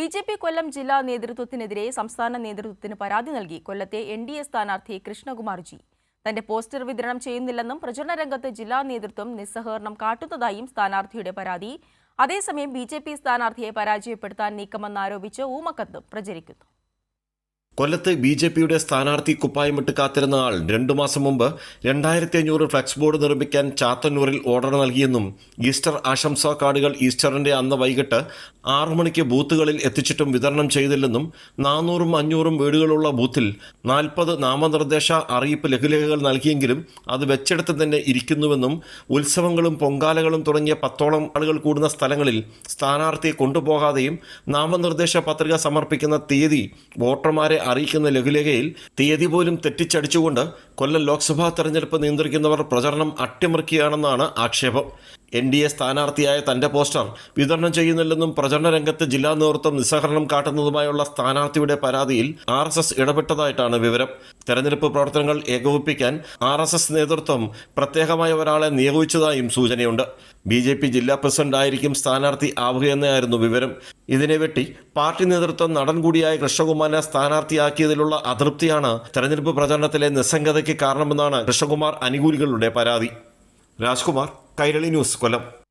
B J P കൊല്ലം ജില്ലാ നേതൃത്വത്തിനെതിരെ സംസ്ഥാന നേതൃത്വത്തിന് പരാതി നൽകി കൊല്ലത്തെ എൻ ഡി എ സ്ഥാനാർത്ഥി കൃഷ്ണകുമാർജി. തന്റെ പോസ്റ്റർ വിതരണം ചെയ്യുന്നില്ലെന്നും പ്രചരണ രംഗത്ത് ജില്ലാ നേതൃത്വം നിസ്സഹകരണം കാട്ടുന്നതായും സ്ഥാനാർത്ഥിയുടെ പരാതി. അതേസമയം ബി ജെ പി സ്ഥാനാർത്ഥിയെ പരാജയപ്പെടുത്താൻ നീക്കമെന്നാരോപിച്ച് ഊമക്കത്തും പ്രചരിക്കുന്നു. കൊല്ലത്ത് ബി ജെ പിയുടെ സ്ഥാനാർത്ഥി കുപ്പായമിട്ട് കാത്തിരുന്ന ആൾ രണ്ടു മാസം മുമ്പ് രണ്ടായിരത്തി അഞ്ഞൂറ് ഫ്ലക്സ് ബോർഡ് നിർമ്മിക്കാൻ ചാത്തന്നൂരിൽ ഓർഡർ നൽകിയെന്നും ഈസ്റ്റർ ആശംസാ കാർഡുകൾ ഈസ്റ്ററിന്റെ അന്ന് വൈകിട്ട് ആറു മണിക്ക് ബൂത്തുകളിൽ എത്തിച്ചിട്ടും വിതരണം ചെയ്തില്ലെന്നും നാനൂറും അഞ്ഞൂറും വീടുകളുള്ള ബൂത്തിൽ നാൽപ്പത് നാമനിർദ്ദേശ അറിയിപ്പ് ലഘുലേഖകൾ നൽകിയെങ്കിലും അത് വെച്ചെടുത്ത് തന്നെ ഇരിക്കുന്നുവെന്നും ഉത്സവങ്ങളും പൊങ്കാലകളും തുടങ്ങിയ പത്തോളം ആളുകൾ കൂടുന്ന സ്ഥലങ്ങളിൽ സ്ഥാനാർത്ഥിയെ കൊണ്ടുപോകാതെയും നാമനിർദ്ദേശ പത്രിക സമർപ്പിക്കുന്ന തീയതി വോട്ടർമാരെ അറിയിക്കുന്ന ലഘുലേഖയിൽ തീയതി പോലും തെറ്റിച്ചടിച്ചുകൊണ്ട് കൊല്ലം ലോക്സഭാ തെരഞ്ഞെടുപ്പ് നിയന്ത്രിക്കുന്നവർ പ്രചരണം അട്ടിമറിക്കുകയാണെന്നാണ് ആക്ഷേപം. എൻ ഡി എ സ്ഥാനാർത്ഥിയായ തന്റെ പോസ്റ്റർ വിതരണം ചെയ്യുന്നില്ലെന്നും പ്രചരണ രംഗത്ത് ജില്ലാ നേതൃത്വം നിസ്സഹരണം കാട്ടുന്നതുമായുള്ള സ്ഥാനാർത്ഥിയുടെ പരാതിയിൽ ആർ എസ് എസ് ഇടപെട്ടതായിട്ടാണ് വിവരം. തെരഞ്ഞെടുപ്പ് പ്രവർത്തനങ്ങൾ ഏകോപിപ്പിക്കാൻ ആർ എസ് എസ് നേതൃത്വം പ്രത്യേകമായ ഒരാളെ നിയോഗിച്ചതായും സൂചനയുണ്ട്. ബി ജെ പി ജില്ലാ പ്രസിഡന്റ് ആയിരിക്കും സ്ഥാനാർത്ഥി ആവുകയെന്നായിരുന്നു വിവരം. ഇതിനെ വെട്ടി പാർട്ടി നേതൃത്വം നടൻ കൂടിയായ കൃഷ്ണകുമാറിനെ സ്ഥാനാർത്ഥിയാക്കിയതിലുള്ള അതൃപ്തിയാണ് തെരഞ്ഞെടുപ്പ് പ്രചരണത്തിലെ നിസ്സംഗതയ്ക്ക് കാരണമെന്നാണ് കൃഷ്ണകുമാർ അനുകൂലികളുടെ പരാതി. രാജ്കുമാർ കൈരളി ന്യൂസ് കൊല്ലം.